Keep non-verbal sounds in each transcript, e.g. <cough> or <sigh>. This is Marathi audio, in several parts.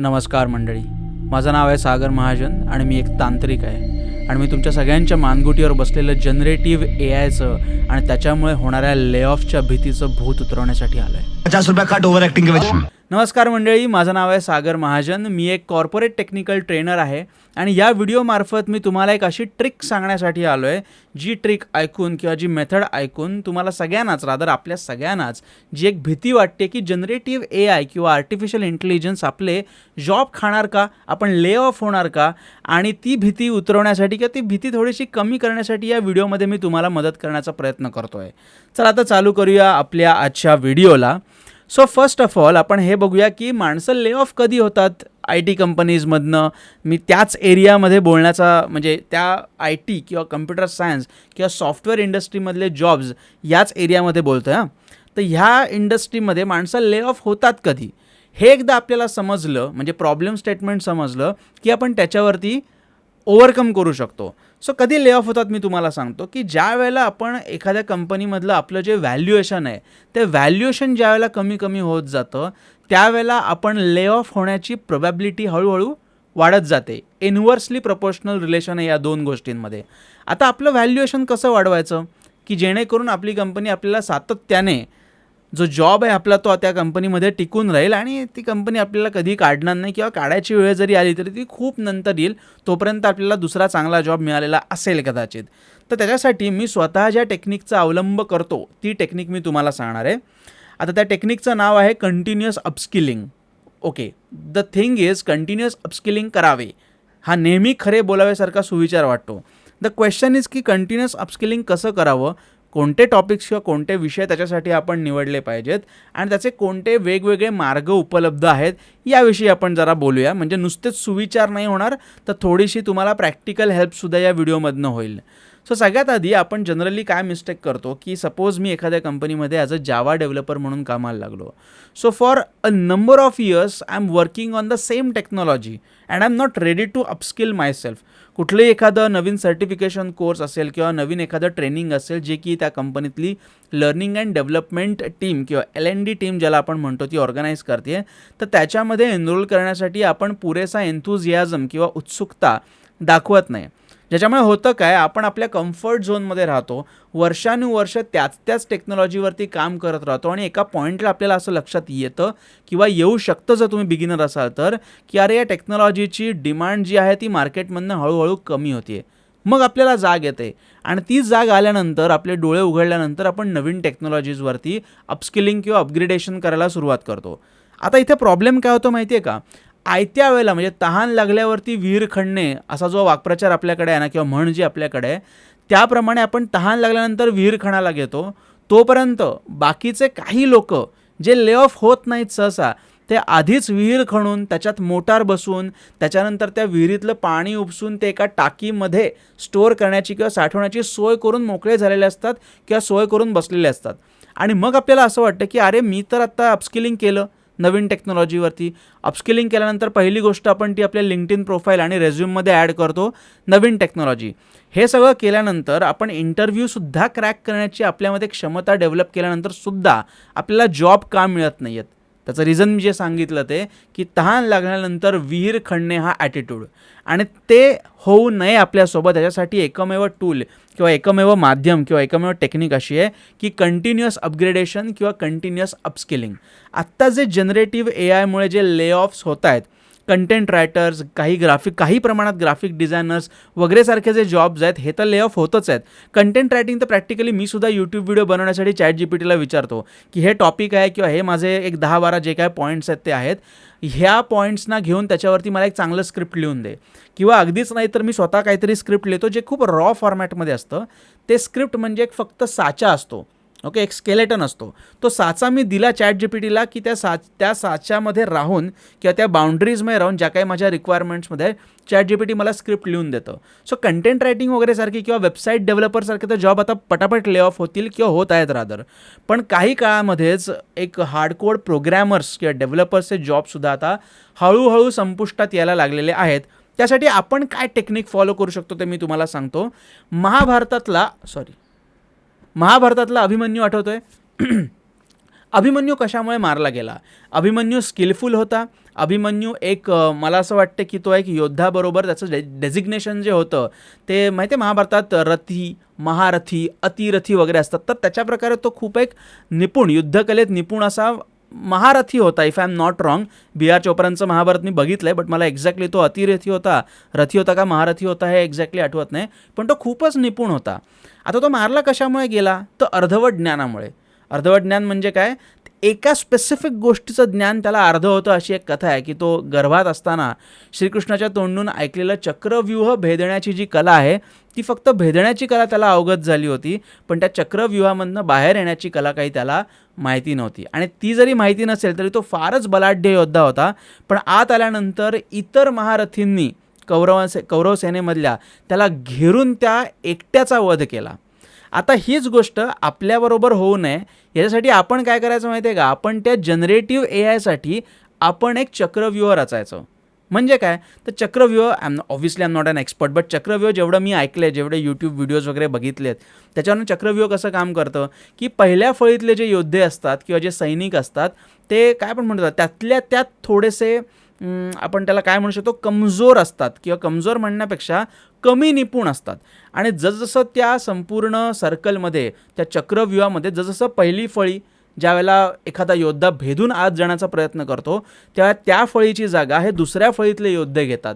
नमस्कार मंडळी. माझं नाव आहे सागर महाजन आणि मी एक तांत्रिक आहे. आणि मी तुमच्या सगळ्यांच्या मानगुटीवर बसलेलं जनरेटिव्ह ए आयचं आणि त्याच्यामुळे होणाऱ्या लेऑफच्या भीतीचं भूत उतरवण्यासाठी आलं आहे पचास रुपया कट ओवर ऍक्टिंग नमस्कार मंडळी माझं नाव आहे सागर महाजन. मी एक कॉर्पोरेट टेक्निकल ट्रेनर आहे आणि या व्हिडिओमार्फत मी तुम्हाला एक अशी ट्रिक सांगण्यासाठी आलो आहे जी ट्रिक ऐकून किंवा जी मेथड ऐकून तुम्हाला सगळ्यांनाच रादर आपल्या सगळ्यांनाच जी एक भीती वाटते की जनरेटिव्ह ए आय किंवा आर्टिफिशियल इंटेलिजन्स आपले जॉब खाणार का आपण ले ऑफ होणार का आणि ती भीती उतरवण्यासाठी किंवा ती भीती थोडीशी कमी करण्यासाठी या व्हिडिओमध्ये मी तुम्हाला मदत करण्याचा प्रयत्न करतो आहे चला आता चालू करूया आपल्या आजच्या व्हिडिओला सो फर्स्ट ऑफ ऑल आपण हे बघूया की माणसं ले ऑफ कधी होतात? आय टी कंपनीजमधनं मी त्याच एरियामध्ये बोलण्याचा म्हणजे त्या आय टी किंवा कम्प्युटर सायन्स किंवा सॉफ्टवेअर इंडस्ट्रीमधले जॉब्स याच एरियामध्ये बोलतो आहे हां. तर ह्या इंडस्ट्रीमध्ये माणसं ले ऑफ होतात कधी? हे एकदा आपल्याला समजलं म्हणजे प्रॉब्लेम स्टेटमेंट समजलं की आपण त्याच्यावरती ओव्हरकम करू शकतो. सो कधी ले ऑफ होतात मी तुम्हाला सांगतो की ज्या वेळेला आपण एखाद्या कंपनीमधलं आपलं जे व्हॅल्युएशन आहे ते व्हॅल्युएशन ज्या वेळेला कमी कमी होत जातं त्यावेळेला आपण ले ऑफ होण्याची प्रोबॅबिलिटी हळूहळू वाढत जाते. इन्व्हर्सली प्रपोर्शनल रिलेशन आहे या दोन गोष्टींमध्ये. आता आपलं व्हॅल्युएशन कसं वाढवायचं? की जेणेकरून आपली कंपनी आपल्याला सातत्याने जो जॉब आहे आपला तो त्या कंपनीमध्ये टिकून राहील आणि ती कंपनी आपल्याला कधी काढणार नाही किंवा काढायची वेळ जरी आली तरी ती खूप नंतर येईल तोपर्यंत आपल्याला दुसरा चांगला जॉब मिळालेला असेल कदाचित. तर त्याच्यासाठी मी स्वतः ज्या टेक्निकचा अवलंब करतो ती टेक्निक मी तुम्हाला सांगणार आहे. आता त्या टेक्निकचं नाव आहे continuous upskilling okay the thing is continuous upskilling करावे. हा नेहमी खरे बोलाव्यासारखा सुविचार वाटतो. द क्वेश्चन इज की कंटिन्युअस अपस्किलिंग कसं करावं? कोणते टॉपिक्स किंवा कोणते विषय त्याच्यासाठी आपण निवडले पाहिजेत आणि त्याचे कोणते वेगवेगळे मार्ग उपलब्ध आहेत याविषयी आपण जरा बोलूया. म्हणजे नुसतेच सुविचार नाही होणार तर थोडीशी तुम्हाला प्रॅक्टिकल हेल्पसुद्धा या व्हिडिओमधनं होईल. सो सगळ्यात आधी आपण जनरली काय मिस्टेक करतो की सपोज मी एखाद्या कंपनीमध्ये ॲज अ जावा डेव्हलपर म्हणून कामाला लागलो. So for a number of years I am working on the same technology and I am not ready to upskill myself कुठलंही एखादं नवीन सर्टिफिकेशन कोर्स असेल किंवा नवीन एखादं ट्रेनिंग असेल जे की त्या कंपनीतली लर्निंग अँड डेव्हलपमेंट टीम किंवा एल एन डी टीम ज्याला आपण म्हणतो ती ऑर्गनाईज करते. तर त्याच्यामध्ये एनरोल करण्यासाठी आपण पुरेसा एन्थुझियाझम किंवा उत्सुकता दाखवत नाही. ज्याच्यामुळे होतं काय आपण आपल्या कम्फर्ट झोनमध्ये राहतो वर्षानुवर्ष त्याच त्याच टेक्नॉलॉजीवरती काम करत राहतो आणि एका पॉईंटला आपल्याला असं लक्षात येतं किंवा येऊ शकतं जर तुम्ही बिगिनर असाल तर की अरे या टेक्नॉलॉजीची डिमांड जी आहे ती मार्केटमधनं हळूहळू कमी होते मग आपल्याला जाग येते आणि ती जाग आल्यानंतर आपले डोळे उघडल्यानंतर आपण नवीन टेक्नॉलॉजीजवरती अपस्किलिंग किंवा अपग्रेडेशन करायला सुरुवात करतो. आता इथे प्रॉब्लेम काय होतो माहिती आहे का? आयत्या वेळेला म्हणजे तहान लागल्यावरती विहीर खणणे असा जो वाक्प्रचार आपल्याकडे आहे ना किंवा म्हण जी आपल्याकडे आहे त्याप्रमाणे आपण तहान लागल्यानंतर विहीर खणायला घेतो. तोपर्यंत बाकीचे काही लोक जे ले ऑफ होत नाहीत सहसा ते आधीच विहीर खणून त्याच्यात मोटार बसून त्याच्यानंतर त्या विहिरीतलं पाणी उपसून ते एका टाकीमध्ये स्टोअर करण्याची किंवा साठवण्याची सोय करून मोकळे झालेले असतात किंवा सोय करून बसलेले असतात. आणि मग आपल्याला असं वाटतं की अरे मी तर आत्ता अपस्किलिंग केलं. नवीन टेक्नॉलॉजीवरती अपस्किलिंग केल्यानंतर पहिली गोष्ट आपण ती आपल्या लिंक्ड इन प्रोफाईल आणि रेझ्युममध्ये ॲड करतो नवीन टेक्नॉलॉजी हे सगळं केल्यानंतर आपण इंटरव्ह्यूसुद्धा क्रॅक करण्याची आपल्यामध्ये क्षमता डेव्हलप केल्यानंतर सुद्धा आपल्याला जॉब का मिळत नाही आहेत त्याचं रिझन मी जे सांगितलं ते की तहान लागल्यानंतर विहीर खणणे हा ॲटिट्यूड आणि ते होऊ नये आपल्यासोबत त्याच्यासाठी एकमेव टूल किंवा एकमेव माध्यम किंवा एकमेव टेक्निक अशी आहे की कंटिन्युअस अपग्रेडेशन किंवा कंटिन्युअस अपस्किलिंग आत्ता जे जनरेटिव्ह ए आयमुळे जे ले ऑफ्स होत आहेत कंटेंट रायटर्स काही ग्राफिक काही प्रमाणात ग्राफिक डिझायनर्स वगैरे सारखे जे जॉब्स आहेत हे तर ले ऑफ होतच आहेत. कंटेंट रायटिंग तर प्रॅक्टिकली मी सुद्धा यूट्यूब व्हिडिओ बनवण्यासाठी चॅट जी पी टीला विचारतो की हे टॉपिक आहे किंवा हे माझे एक दहा बारा जे काय पॉईंट्स आहेत ते आहेत. ह्या पॉईंट्सना घेऊन त्याच्यावरती मला एक चांगलं स्क्रिप्ट लिहून दे. किंवा अगदीच नाही तर मी स्वतः काहीतरी स्क्रिप्ट लिहितो जे खूप रॉ फॉर्मॅटमध्ये असतं. ते स्क्रिप्ट म्हणजे एक फक्त साचा असतो. ओके एक स्केलेटन असतो. तो साचा मी दिला चॅट जी पी टीला की त्या सा त्या साच्यामध्ये राहून किंवा त्या बाउंड्रीजमध्ये राहून ज्या काही माझ्या रिक्वायरमेंट्समध्ये चॅट जी पी टी मला स्क्रिप्ट लिहून देतं. सो कंटेंट रायटिंग वगैरे सारखी किंवा वेबसाईट डेव्हलपरसारखे तर जॉब आता पटापट ले ऑफ होतील किंवा होत आहेत रादर पण काही काळामध्येच एक हार्डकोड प्रोग्रॅमर्स किंवा डेव्हलपर्सचे जॉबसुद्धा आता हळूहळू संपुष्टात यायला लागलेले आहेत. त्यासाठी आपण काय टेक्निक फॉलो करू शकतो ते मी तुम्हाला सांगतो. महाभारतातला सॉरी महाभारतातला अभिमन्यू आठवतोय? <clears throat> अभिमन्यू कशामुळे मारला गेला? अभिमन्यू स्किलफुल होता. अभिमन्यू एक मला असं वाटतं की तो एक योद्धाबरोबर त्याचं डे डेझिग्नेशन जे होतं ते माहिती आहे महाभारतात रथी महारथी अतिरथी वगैरे असतात. तर त्याच्या प्रकारे तो खूप एक निपुण युद्धकलेत निपुण असा महारथी होता if I am not wrong B R चोप्रांचं Mahabharat मी बघितलं आहे बट मला एक्झॅक्टली तो अतिरथी होता. रथी होता का महारथी होता हे एक्झॅक्टली आठवत नाही पण तो खूपच निपुण होता. आता तो मारला कशामुळे गेला? तर अर्धवट ज्ञानामुळे. अर्धवट ज्ञान म्हणजे काय? एका स्पेसिफिक गोष्टीचं ज्ञान त्याला अर्ध होतं अशी एक कथा आहे की तो गर्भात असताना श्रीकृष्णाच्या तोंडून ऐकलेलं चक्रव्यूह भेदण्याची जी कला आहे ती फक्त भेदण्याची कला त्याला अवगत झाली होती पण त्या चक्रव्यूहामधनं बाहेर येण्याची कला काही त्याला माहिती नव्हती. आणि ती जरी माहिती नसेल तरी तो फारच बलाढ्य योद्धा होता पण आत आल्यानंतर इतर महारथींनी कौरवांसे कौरव सेनेमधल्या त्याला घेरून त्या एकट्याचा वध केला. आता हीच गोष्ट आपल्याबरोबर होऊ नये. याच्यासाठी आपण काय करायचं माहिती आहे का? आपण त्या जनरेटिव्ह ए आयसाठी आपण एक चक्रव्यूह रचायचं. म्हणजे काय? तर चक्रव्यूह I am obviously I am not an expert but चक्रव्यूह जेवढं मी ऐकलं आहे जेवढे यूट्यूब व्हिडिओज वगैरे बघितलेत त्याच्यावरून चक्रव्यूह कसं काम करतं? की पहिल्या फळीतले जे योद्धे असतात किंवा जे सैनिक असतात ते काय पण म्हणतात त्यातल्या त्यात थोडेसे आपण त्याला काय म्हणू शकतो? कमजोर असतात किंवा कमजोर म्हणण्यापेक्षा कमी निपुण असतात. आणि जसजसं त्या संपूर्ण सर्कलमध्ये त्या चक्रव्यूहामध्ये जसजसं पहिली फळी ज्या वेळेला एखादा योद्धा भेदून आत जाण्याचा प्रयत्न करतो तेव्हा त्या फळीची जागा हे दुसऱ्या फळीतले योद्धे घेतात.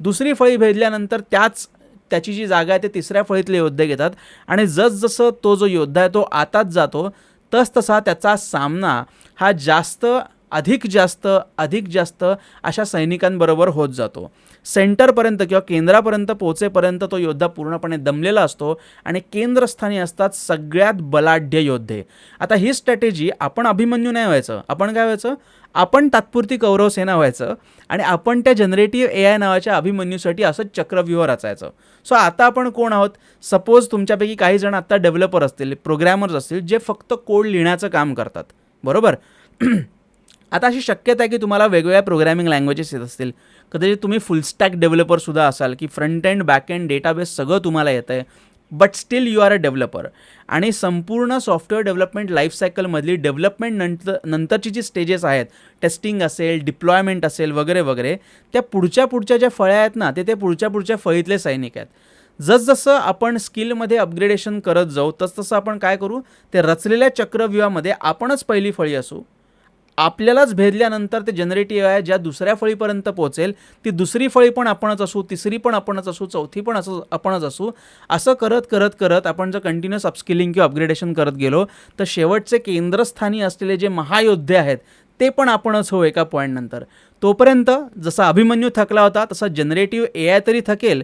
दुसरी फळी भेदल्यानंतर त्याच त्याची जी जागा आहे ते तिसऱ्या फळीतले योद्धे घेतात. आणि जसजसं तो जो योद्धा आहे तो आताच जातो तसतसा त्याचा सामना हा जास्त अधिक जास्त अधिक जास्त अशा सैनिकांबरोबर होत जातो. सेंटरपर्यंत किंवा केंद्रापर्यंत पोहोचेपर्यंत तो योद्धा पूर्णपणे दमलेला असतो आणि केंद्रस्थानी असतात सगळ्यात बलाढ्य योद्धे. आता ही स्ट्रॅटेजी आपण अभिमन्यू नाही व्हायचं. आपण काय व्हायचं? आपण तात्पुरती कौरव सेना व्हायचं आणि आपण त्या जनरेटिव्ह ए आय नावाच्या अभिमन्यूसाठी असं चक्रव्यूह रचायचं. सो आता आपण कोण आहोत? सपोज तुमच्यापैकी काही जण आत्ता डेव्हलपर असतील प्रोग्रॅमर्स असतील जे फक्त कोड लिहिण्याचं काम करतात. बरोबर? <clears throat> आता अशी शक्यता आहे की तुम्हाला वेगवेगळ्या प्रोग्रॅमिंग लँग्वेजेस येत असतील. कदाचित तुम्ही फुलस्टॅक डेव्हलपरसुद्धा असाल की front end back end database सगळं तुम्हाला येतं आहे but still you are a developer आणि संपूर्ण सॉफ्टवेअर डेव्हलपमेंट लाईफसायकलमधली डेव्हलपमेंट नंतर नंतरची जी स्टेजेस आहेत टेस्टिंग असेल डिप्लॉयमेंट असेल वगैरे वगैरे त्या पुढच्या पुढच्या ज्या फळ्या आहेत ना ते ते पुढच्या पुढच्या फळीतले सैनिक आहेत. जसजसं आपण स्किलमध्ये अपग्रेडेशन करत जाऊ तसतसं आपण काय करू ते रचलेल्या चक्रव्यूहामध्ये आपणच पहिली फळी असू. आपल्यालाच भेदल्यानंतर ते जनरेटिव्ह आहे ज्या दुसऱ्या फळीपर्यंत पोहोचेल ती दुसरी फळी पण आपणच असू तिसरी पण आपणच असू चौथी पण असं आपणच असू असं करत करत करत आपण जर कंटिन्युअस अपस्किलिंग किंवा अपग्रेडेशन करत गेलो तर शेवटचे केंद्रस्थानी असलेले जे महायोद्धे आहेत ते पण आपणच हो एका पॉईंटनंतर तोपर्यंत जसा अभिमन्यू थकला होता तसा जनरेटिव्ह ए आय तरी थकेल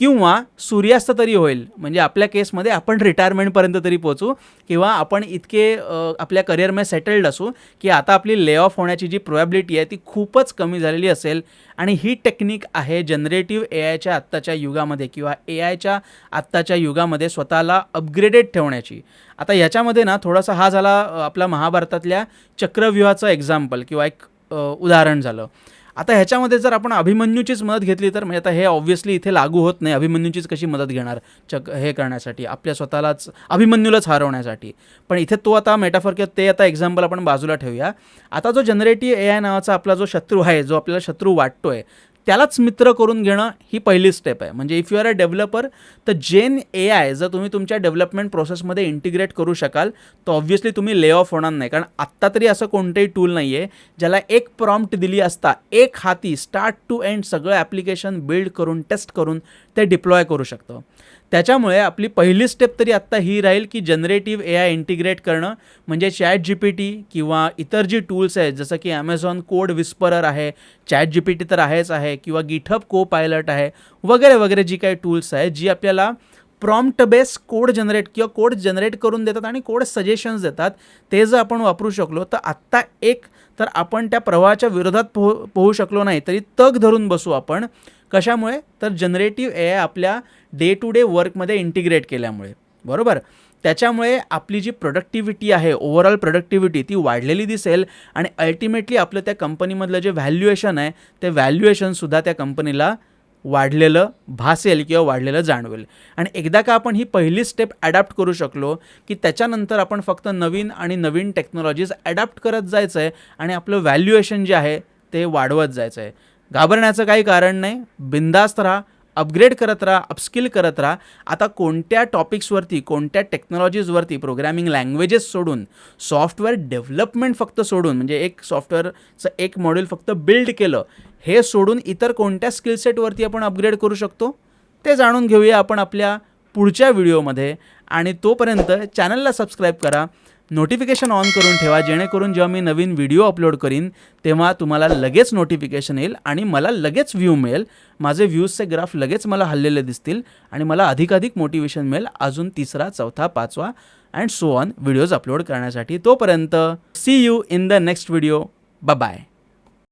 किंवा सूर्यास्त तरी होईल. म्हणजे आपल्या केसमध्ये आपण रिटायरमेंटपर्यंत तरी पोचू किंवा आपण इतके आपल्या करिअरमध्ये सेटल्ड असू की आता आपली ले ऑफ होण्याची जी प्रोबॅबिलिटी आहे ती खूपच कमी झालेली असेल. आणि ही टेक्निक आहे जनरेटिव्ह ए आयच्या आत्ताच्या युगामध्ये किंवा ए आयच्या आत्ताच्या युगामध्ये स्वतःला अपग्रेडेड ठेवण्याची. आता याच्यामध्ये ना थोडासा हा झाला आपला महाभारतातल्या चक्रव्यूहाचं एक्झाम्पल किंवा एक उदाहरण झालं. आता ह्याच्यामध्ये जर आपण अभिमन्यूचीच मदत घेतली तर म्हणजे आता हे ऑब्व्हियसली इथे लागू होत नाही. अभिमन्यूचीच कशी मदत घेणार? चक हे करण्यासाठी आपल्या स्वतःलाच अभिमन्यूलाच हरवण्यासाठी. पण इथे तो आता मेटाफर किंवा ते आता एक्झाम्पल आपण बाजूला ठेवूया. आता जो जनरेटिव्ह ए आय नावाचा आपला जो शत्रू आहे जो आपल्याला शत्रू वाटतोय त्यालाच मित्र करून घेणं ही पहिली स्टेप आहे. म्हणजे if you are a developer तर जेन ए आय जर तुम्ही तुमच्या डेव्हलपमेंट प्रोसेसमध्ये इंटिग्रेट करू शकाल तर ऑब्व्हियसली तुम्ही ले ऑफ होणार नाही. कारण आत्ता तरी असं कोणतंही टूल नाही आहे ज्याला एक प्रॉम्प्ट दिली असता एक हाती स्टार्ट टू एंड सगळं ॲप्लिकेशन बिल्ड करून टेस्ट करून ते डिप्लॉय करू शकतं. त्याच्यामुळे आपली पहिली स्टेप तरी आत्ता ही राहील की जनरेटिव्ह ए आय इंटिग्रेट करणं म्हणजे चॅट जी पी टी किंवा इतर जी टूल्स आहेत जसं की ॲमेझॉन कोड विस्परर आहे चॅट जी पी टी तर आहेच आहे किंवा गिटहब को पायलट आहे वगैरे वगैरे जी काही टूल्स आहेत जी आपल्याला प्रॉम्प्ट बेस कोड जनरेट किंवा कोड जनरेट करून देतात आणि कोड सजेशन्स देतात ते जर आपण वापरू शकलो तर आत्ता एक तर आपण त्या प्रवाहाच्या विरोधात पोह पोहू शकलो नाही तरी तग धरून बसू आपण. कशामुळे? तर जनरेटिव्ह ए आय आपल्या डे टू डे वर्कमध्ये इंटिग्रेट केल्यामुळे. बरोबर? त्याच्यामुळे आपली जी प्रोडक्टिव्हिटी आहे ओव्हरऑल प्रोडक्टिव्हिटी ती वाढलेली दिसेल आणि अल्टिमेटली आपलं त्या कंपनीमधलं जे व्हॅल्युएशन आहे ते व्हॅल्युएशनसुद्धा त्या कंपनीला वाढलेलं भासेल किंवा वाढलेलं जाणवेल. आणि एकदा का आपण ही पहिली स्टेप ॲडॅप्ट करू शकलो की त्याच्यानंतर आपण फक्त नवीन आणि नवीन टेक्नॉलॉजीज ॲडॅप्ट करत जायचं आहे आणि आपलं व्हॅल्युएशन जे आहे ते वाढवत जायचं आहे घाबरण्याचं काही कारण नाही. बिंदास्त राहा अपग्रेड करत राहा अपस्किल करत राहा. आता कोणत्या टॉपिक्सवरती कोणत्या टेक्नॉलॉजीजवरती प्रोग्रॅमिंग लँग्वेजेस सोडून सॉफ्टवेअर डेव्हलपमेंट फक्त सोडून म्हणजे एक सॉफ्टवेअरचं एक मॉड्यूल फक्त बिल्ड केलं हे सोडून इतर कोणत्या स्किल सेटवरती आपण अपग्रेड करू शकतो? ते जाणून घेऊया आपण आपल्या पुढच्या व्हिडिओमध्ये आणि तोपर्यंत चॅनलला सबस्क्राईब करा. नोटिफिकेशन ऑन करून ठेवा जेणेकरून जेव्हा मी नवीन व्हिडिओ अपलोड करीन तेव्हा तुम्हाला लगेच नोटिफिकेशन येईल आणि मला लगेच व्ह्यू मिळेल. माझे व्ह्यूजचे ग्राफ लगेच मला हल्लेले दिसतील आणि मला अधिकाधिक मोटिवेशन मिळेल. अजून तिसरा चौथा पाचवा and so on videos upload करण्यासाठी. तोपर्यंत see you in the next video bye